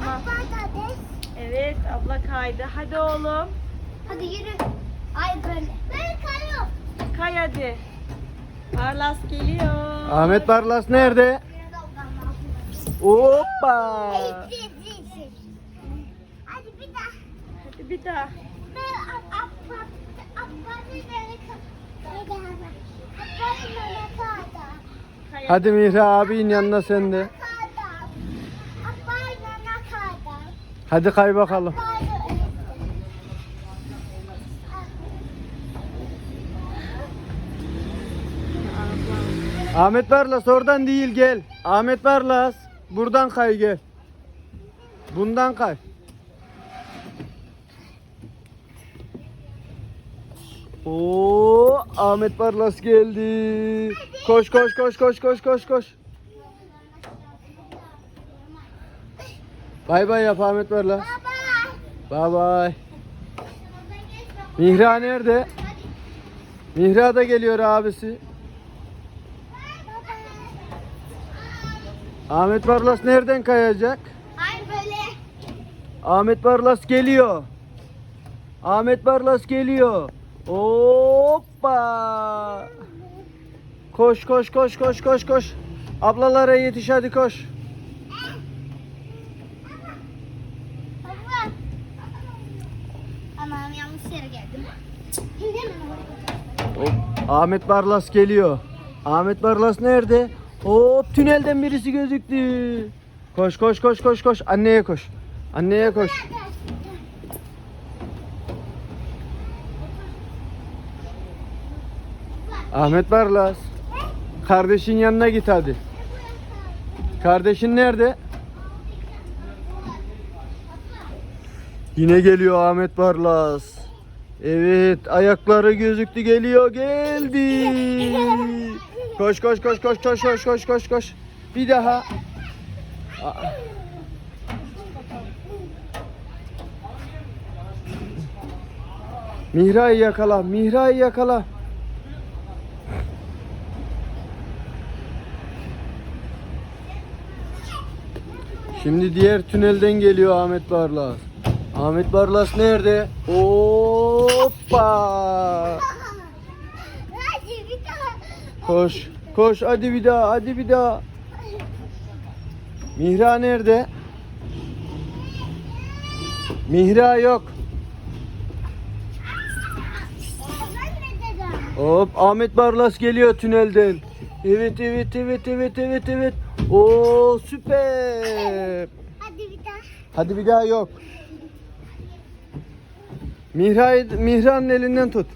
Tamam. Evet abla kaydı. Hadi oğlum. Hadi yürü. Ay böyle. Ben kayıyorum. Kay hadi. Barlas geliyor. Ahmet Barlas nerede? Hoppa. Hadi bir daha. Hadi bir daha. Hadi Mihra abinin yanına sen de. Kaydı. Apları böyle kaydı. Hadi kay bakalım. Ahmet Barlas oradan değil gel. Ahmet Barlas buradan kay gel. Bundan kay. Oo Ahmet Barlas geldi. Koş koş koş koş koş koş koş. Bay bay yap Ahmet Barlas. Baba. Bay bay. Mihra nerede? Mihra da geliyor abisi. Ahmet Barlas nereden kayacak? Ay böyle. Ahmet Barlas geliyor. Ahmet Barlas geliyor. Hoppa! Koş koş koş koş koş koş. Ablalara yetiş hadi koş. Hop, Ahmet Barlas geliyor. Ahmet Barlas nerede? Hop tünelden birisi gözüktü. Koş koş koş koş koş. Anneye koş. Anneye koş. Ahmet Barlas. Kardeşin yanına git hadi. Kardeşin nerede? Yine geliyor Ahmet Barlas. Evet ayakları gözüktü geliyor geldi. Koş koş koş koş koş koş koş koş koş. Bir daha. Aa. Mihra'yı yakala, Mihra'yı yakala. Şimdi diğer tünelden geliyor Ahmet Barlas. Ahmet Barlas nerede? Hoppa! Koş, koş hadi bir daha, hadi bir daha. Mihra nerede? Mihra yok. Hop Ahmet Barlas geliyor tünelden. Evet evet evet evet evet evet. Oo süper. Hadi bir daha. Hadi bir daha yok. Mihra'yı Mihra'nın elinden tut.